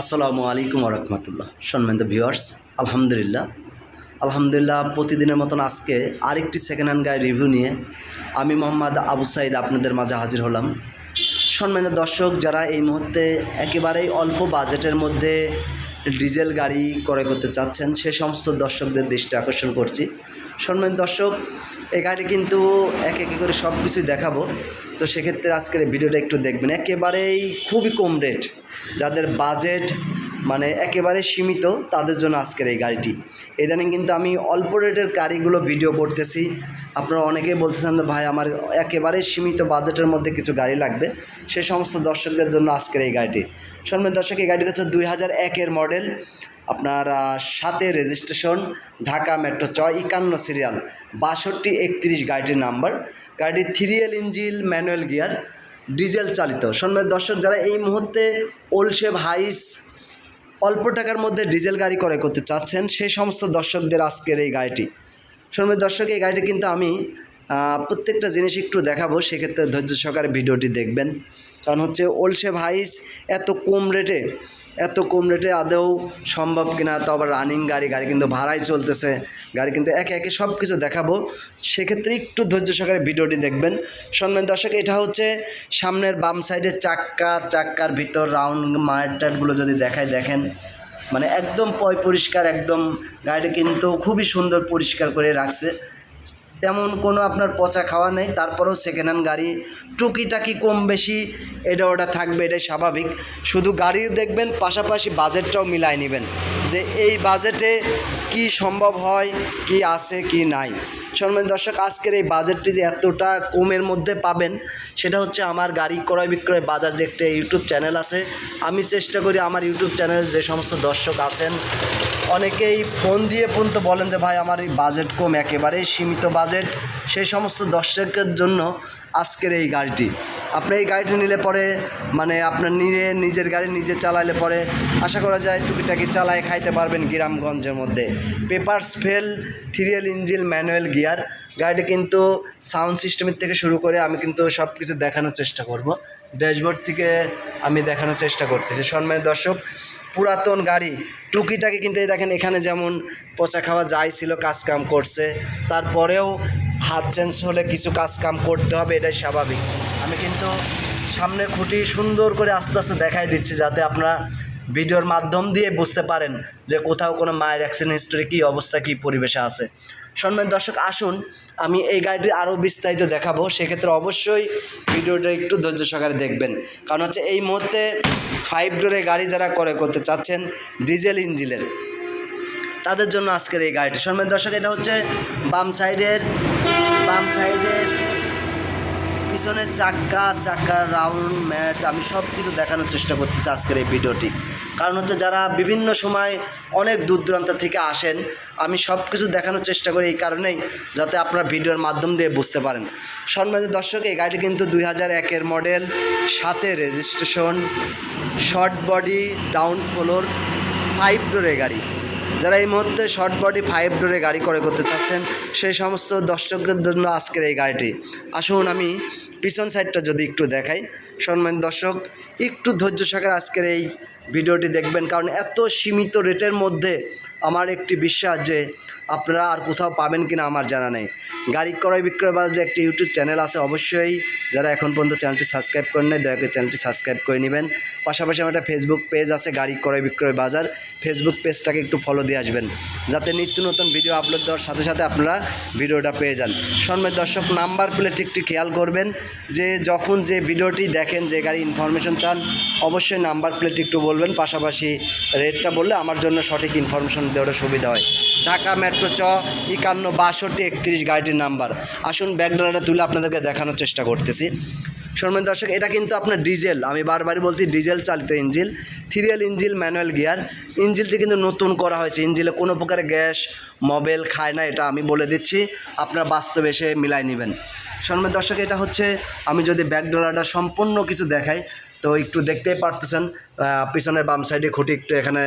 আসসালামু আলাইকুম রহমতুল্লাহ সম্মানিত ভিউয়ার্স, আলহামদুলিল্লাহ। আলহামদুলিল্লাহ, প্রতিদিনের মতন আজকে আরেকটি সেকেন্ড হ্যান্ড গাড়ি রিভিউ নিয়ে আমি মোহাম্মদ আবু সাইদ আপনাদের মাঝে হাজির হলাম। সম্মানিত দর্শক, যারা এই মুহূর্তে একেবারেই অল্প বাজেটের মধ্যে ডিজেল গাড়ি ক্রয় করতে চাচ্ছেন, সে সমস্ত দর্শকদের দৃষ্টি আকর্ষণ করছি। সম্মানিত দর্শক, এই গাড়ি কিন্তু এক একে করে সব কিছুই দেখাবো। তো সেক্ষেত্রে আজকের ভিডিওটা একটু দেখবেন। একেবারেই খুবই কম রেট যাদের বাজেট মানে একেবারে সীমিত, তাদের জন্য আজকের এই গাড়িটি। ইদানিং কিন্তু আমি অল্প রেটের গাড়িগুলো ভিডিও করতেছি। আপনারা অনেকেই বলতেছেন, ভাই, আমার একেবারে সীমিত বাজেটের মধ্যে কিছু গাড়ি লাগবে। সে সমস্ত দর্শকদের জন্য আজকের এই গাড়িটি। সম্মান দর্শক, এই গাড়িটি হচ্ছে দুই হাজার একের মডেল আপনার সাতে রেজিস্ট্রেশন ঢাকা মেট্রো চ একান্ন সিরিয়াল বাষট্টি একত্রিশ গাড়িটির নাম্বার গাড়িটি three L engine manual gear diesel চালিত। সম্মানের দর্শক, যারা এই মুহূর্তে ওলশেভ হাইস অল্প টাকার মধ্যে ডিজেল গাড়ি ক্রয় করতে চাচ্ছেন, সেই সমস্ত দর্শকদের আজকের এই গাড়িটি। সম্মানের দর্শক, এই গাড়িটি কিন্তু আমি প্রত্যেকটা জিনিস একটু দেখাবো, সেক্ষেত্রে ধৈর্য সহকারে ভিডিওটি দেখবেন। কারণ হচ্ছে ওলসে হাইস এত কম রেটে এত কম রেটে আদৌ সম্ভব কিনা তো আবার রানিং গাড়ি গাড়ি কিন্তু ভাড়াই চলতেছে। গাড়ি কিন্তু একে একে সব কিছু দেখাবো। সেক্ষেত্রে একটু ধৈর্য সহকারে ভিডিওটি দেখবেন। সম্মান দর্শক, এটা হচ্ছে সামনের বাম সাইডের চাক্কা, চাক্কার ভিতর রাউন্ড মায়ের টায়ারগুলো যদি দেখায়, দেখেন। মানে একদম পয় পরিষ্কার একদম গাড়িটা কিন্তু খুবই সুন্দর পরিষ্কার করে রাখছে। তেমন কোনো আপনার পচা খাওয়া নেই, তারপরেও সেকেন্ড হ্যান্ড গাড়ি টুকিটাকি কম বেশি এটা ওটা থাকবে, এটাই স্বাভাবিক। শুধু গাড়ি দেখবেন, পাশাপাশি বাজেটটাও মিলাই নেবেন যে এই বাজেটে কি সম্ভব হয়, কি আছে, কি নাই। সম্মান দর্শক, আজকের এই বাজেটটি যে এতটা কমের মধ্যে পাবেন, সেটা হচ্ছে আমার গাড়ি ক্রয় বিক্রয় বাজার যে একটা ইউটিউব চ্যানেল আছে। আমি চেষ্টা করি আমার ইউটিউব চ্যানেল যে সমস্ত দর্শক আছেন, অনেকেই ফোন দিয়ে ফোন তো বলেন যে, ভাই, আমার এই বাজেট কম, একেবারেই সীমিত বাজেট। সেই সমস্ত দর্শকের জন্য আজকের এই গাড়িটি। আপনি এই গাড়িটি নিলে পরে মানে আপনার নিয়ে, নিজের গাড়ি নিজে চালাইলে পরে, আশা করা যায় টুকিটাকি চালায় খাইতে পারবেন গ্রামগঞ্জের মধ্যে। Papers full, three L engine, manual gear. গাড়িটি কিন্তু সাউন্ড সিস্টেমের থেকে শুরু করে আমি কিন্তু সব কিছু দেখানোর চেষ্টা করব। ড্যাশবোর্ড থেকে আমি দেখানোর চেষ্টা করতেছি। সম্মানিত দর্শক, পুরাতন গাড়ি। টুকিটাকি কিন্তু এই দেখেন, এখানে যেমন পচা খাওয়া যাই ছিল, কাজ কাম করছে। তারপরেও হাত চেঞ্জ হলে কিছু কাজ কাম করতে হবে, এটাই স্বাভাবিক। আমি কিন্তু সামনে খুঁটি সুন্দর করে আস্তে আস্তে দেখাই দিচ্ছি যাতে আপনারা ভিডিওর মাধ্যম দিয়ে বুঝতে পারেন যে কোথাও কোনো মায়ের অ্যাক্সিডেন্ট হিস্টোরি কী অবস্থা, কী পরিবেশে আছে। সম্মান দর্শক, আসুন, আমি এই গাড়িটি আরও বিস্তারিত দেখাবো। সেক্ষেত্রে অবশ্যই ভিডিওটা একটু ধৈর্য সহকারে দেখবেন। কারণ হচ্ছে এই মুহূর্তে ফাইভ ডোরে গাড়ি যারা করে করতে চাচ্ছেন ডিজেল ইঞ্জিনের তাদের জন্য আজকের এই গাড়িটি। সম্মান দর্শক, এটা হচ্ছে বাম সাইডের বাম সাইডের পিছনের চাক্কা চাক্কার রাউন্ড, ম্যাট, আমি সব কিছু দেখানোর চেষ্টা করতেছি আজকের এই ভিডিওটি। কারণ হচ্ছে যারা বিভিন্ন সময় অনেক দূর দূরান্ত থেকে আসেন, আমি সব কিছু দেখানোর চেষ্টা করি এই কারণেই যাতে আপনারা ভিডিওর মাধ্যম দিয়ে বুঝতে পারেন। সম্মানিত দর্শক, এই গাড়িটি কিন্তু দুই হাজার একের মডেল, সাথে registration, short body, down floor, five ডোরের গাড়ি। যারা এই মুহূর্তে শর্ট বডি ফাইভ ডোরে গাড়ি করে করতে চাচ্ছেন, সেই সমস্ত দর্শকদের জন্য আজকের এই গাড়িটি। আসুন আমি পিছন সাইডটা যদি একটু দেখাই। সম্মান দর্শক, একটু ধৈর্য সহকারে আজকের এই ভিডিওটি দেখবেন, কারণ এত সীমিত রেটের মধ্যে আমার একটি বিশ্বাস যে আপনারা আর কোথাও পাবেন কিনা আমার জানা নেই। গাড়ি ক্রয় বিক্রয় বাজার যে একটি ইউটিউব চ্যানেল আছে, অবশ্যই যারা এখন পর্যন্ত চ্যানেলটি সাবস্ক্রাইব করেন নাই, দয়া করে চ্যানেলটি সাবস্ক্রাইব করে নেবেন। পাশাপাশি আমার একটা ফেসবুক পেজ আছে, গাড়ি ক্রয় বিক্রয় বাজার। ফেসবুক পেজটাকে একটু ফলো দিয়ে আসবেন, যাতে নিত্য নতুন ভিডিও আপলোড দেওয়ার সাথে সাথে আপনারা ভিডিওটা পেয়ে যান। সম্মের দর্শক নাম্বার প্লেট একটু খেয়াল করবেন যে, যখন যে ভিডিওটি দেখেন, যে গাড়ি ইনফরমেশন চান, অবশ্যই নাম্বার প্লেট একটু বলবেন। পাশাপাশি রেটটা বললে আমার জন্য সঠিক ইনফরমেশন দেওয়ার সুবিধা হয়। ঢাকা মেট্রো চ, একান্ন, বাষট্টি, একত্রিশ গাড়িটির নাম্বার। আসুন ব্যাকডোলারটা তুলে আপনাদেরকে দেখানোর চেষ্টা করতেছি। সম্মান দর্শক, এটা কিন্তু আপনার ডিজেল। আমি বারবারই বলছি, ডিজেল চালিত ইঞ্জিল থ্রিয়েল ইঞ্জিল, ম্যানুয়াল গিয়ার। ইঞ্জিলটি কিন্তু নতুন করা হয়েছে। ইঞ্জিলে কোনো প্রকারের গ্যাস মোবাইল খায় না, এটা আমি বলে দিচ্ছি। আপনার বাস্তবে এসে মিলাই নেবেন। সম্মান দর্শক, এটা হচ্ছে, আমি যদি ব্যাকডোলারটা সম্পূর্ণ কিছু দেখাই, তো একটু দেখতেই পারতেছেন পিছনের বাম সাইডে খুঁটি একটু এখানে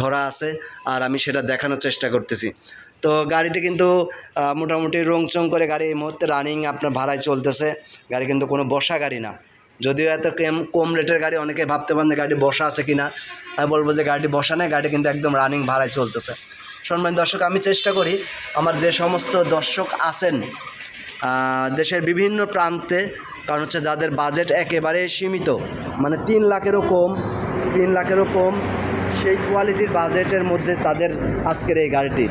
ধরা আছে, আর আমি সেটা দেখানোর চেষ্টা করতেছি। তো গাড়িটি কিন্তু মোটামুটি রং চং করে গাড়ি এই মুহূর্তে রানিং আপনার ভাড়ায় চলতেছে। গাড়ি কিন্তু কোনো বসা গাড়ি না। যদিও এত কম কম রেটের গাড়ি অনেকে ভাবতে পারেন যে গাড়ি বসা আছে কি না আমি বলব যে গাড়িটি বসা নেই, গাড়ি কিন্তু একদম রানিং ভাড়ায় চলতেছে। সম্মান দর্শক, আমি চেষ্টা করি আমার যে সমস্ত দর্শক আছেন দেশের বিভিন্ন প্রান্তে, কারণ হচ্ছে যাদের বাজেট একেবারে সীমিত মানে তিন লাখেরও কম, তিন লাখেরও কম, সেই কোয়ালিটির বাজেটের মধ্যে তাদের আজকের এই গাড়িটি।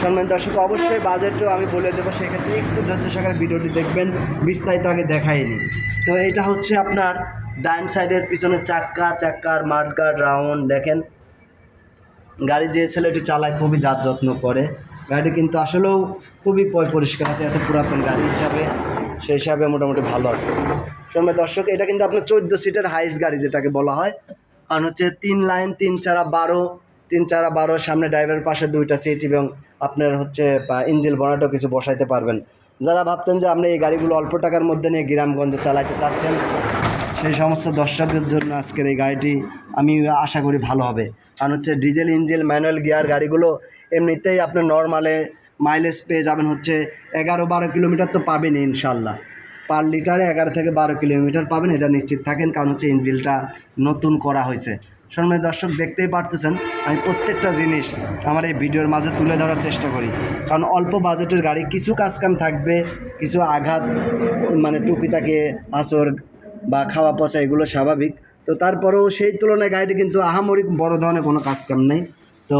সম্মান দর্শক, অবশ্যই বাজেটও আমি বলে দেবো। সেক্ষেত্রে একটু ধৈর্য সহকারে ভিডিওটি দেখবেন, বিস্তারিত আগে দেখাইনি। তো এটা হচ্ছে আপনার ডাইন সাইডের পিছনে চাক্কা, চাক্কার মাঠগার্ড রাউন্ড, দেখেন। গাড়ি যে ছেলেটি চালায় খুবই জাত যত্ন করে। গাড়িটি কিন্তু আসলেও খুবই পরিষ্কার আছে, এত পুরাতন গাড়ি হিসাবে, সেই হিসাবে মোটামুটি ভালো আছে। সময় দর্শক, এটা কিন্তু আপনার চোদ্দ সিটের হাইস গাড়ি যেটাকে বলা হয়। কারণ হচ্ছে তিন লাইন তিন চারা, বারো তিন চারা বারো সামনে ড্রাইভারের পাশে দুইটা সিট এবং আপনার হচ্ছে ইঞ্জিল বনাটাও কিছু বসাইতে পারবেন। যারা ভাবতেন যে আপনি এই গাড়িগুলো অল্প টাকার মধ্যে নিয়ে গ্রামগঞ্জে চালাইতে চাচ্ছেন, সেই সমস্ত দর্শকদের জন্য আজকের এই গাড়িটি আমি আশা করি ভালো হবে। কারণ হচ্ছে ডিজেল ইঞ্জিল ম্যানুয়াল গিয়ার গাড়িগুলো এমনিতেই আপনার নর্মালে মাইলেজ পেয়ে যাবেন হচ্ছে এগারো বারো কিলোমিটার তো পাবেনই ইনশাল্লাহ। পার লিটারে এগারো থেকে বারো কিলোমিটার পাবেন, এটা নিশ্চিত থাকেন। কারণ হচ্ছে ইঞ্জিলটা নতুন করা হয়েছে। সম্মানিত দর্শক, দেখতেই পারতেছেন, আমি প্রত্যেকটা জিনিস আমার এই ভিডিওর মাঝে তুলে ধরার চেষ্টা করি। কারণ অল্প বাজেটের গাড়ি, কিছু কাজকাম থাকবে, কিছু আঘাত মানে টুকিটাকে আসর বা খাওয়া পচা, এগুলো স্বাভাবিক। তো তারপরেও সেই তুলনায় গাড়িটি কিন্তু আহামরিক বড় ধরনের কোনো কাজকাম নেই। তো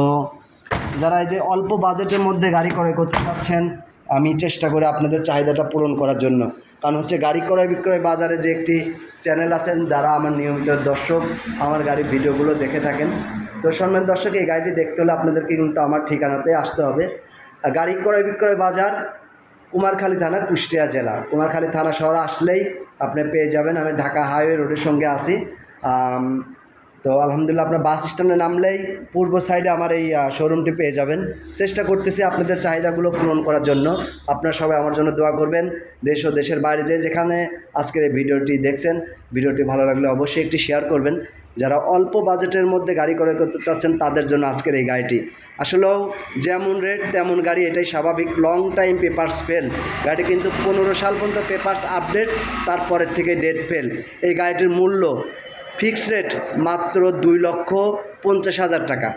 যারা এই যে অল্প বাজেটের মধ্যে গাড়ি ক্রয় করতে চাচ্ছেন, আমি চেষ্টা করি আপনাদের চাহিদাটা পূরণ করার জন্য। কারণ হচ্ছে গাড়ি ক্রয় বিক্রয় বাজারে যে একটি চ্যানেল আছেন যারা আমার নিয়মিত দর্শক আমার গাড়ির ভিডিওগুলো দেখে থাকেন। তো সম্মান দর্শক এই গাড়িটি দেখতে হলে আপনাদেরকে কিন্তু আমার ঠিকানাতে আসতে হবে। গাড়ি ক্রয় বিক্রয় বাজার কুমারখালী থানা কুষ্টিয়া জেলা। কুমারখালী থানা শহর আসলেই আপনি পেয়ে যাবেন। আমি ঢাকা হাইওয়ে রোডের সঙ্গে আম, তো আলহামদুলিল্লাহ আপনার বাস স্ট্যান্ডে নামলেই পূর্ব সাইডে আমার এই শোরুমটি পেয়ে যাবেন। চেষ্টা করতেছি আপনাদের চাহিদাগুলো পূরণ করার জন্য। আপনারা সবাই আমার জন্য দোয়া করবেন। দেশ ও দেশের বাইরে যে যেখানে আজকের এই ভিডিওটি দেখছেন, ভিডিওটি ভালো লাগলে অবশ্যই একটি শেয়ার করবেন। যারা অল্প বাজেটের মধ্যে গাড়ি ক্রয় করতে চাচ্ছেন, তাদের জন্য আজকের এই গাড়িটি। আসলেও যেমন রেট তেমন গাড়ি, এটাই স্বাভাবিক। লং টাইম পেপার্স ফেল গাড়ি কিন্তু পনেরো সাল পর্যন্ত পেপার্স আপডেট তারপরের থেকে ডেট ফেল এই গাড়িটির মূল্য ফিক্সড রেট মাত্র দুই লক্ষ পঞ্চাশ হাজার টাকা।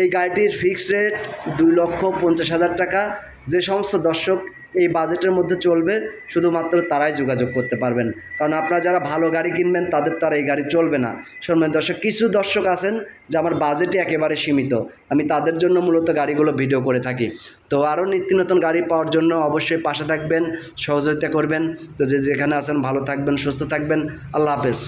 এই গাড়িটির ফিক্সড রেট দুই লক্ষ পঞ্চাশ হাজার টাকা। যে সমস্ত দর্শক এই বাজেটের মধ্যে চলবে, শুধুমাত্র তারাই যোগাযোগ করতে পারবেন। কারণ আপনারা যারা ভালো গাড়ি কিনবেন, তাদের তো আর এই গাড়ি চলবে না। শুনবেন দর্শক, কিছু দর্শক আছেন যে আমার বাজেটই একেবারে সীমিত। আমি তাদের জন্য মূলত গাড়িগুলো ভিডিও করে থাকি। তো আরও নিত্য নতুন গাড়ি পাওয়ার জন্য অবশ্যই পাশে থাকবেন, সহযোগিতা করবেন। তো যে যেখানে আছেন, ভালো থাকবেন, সুস্থ থাকবেন। আল্লাহ হাফেজ।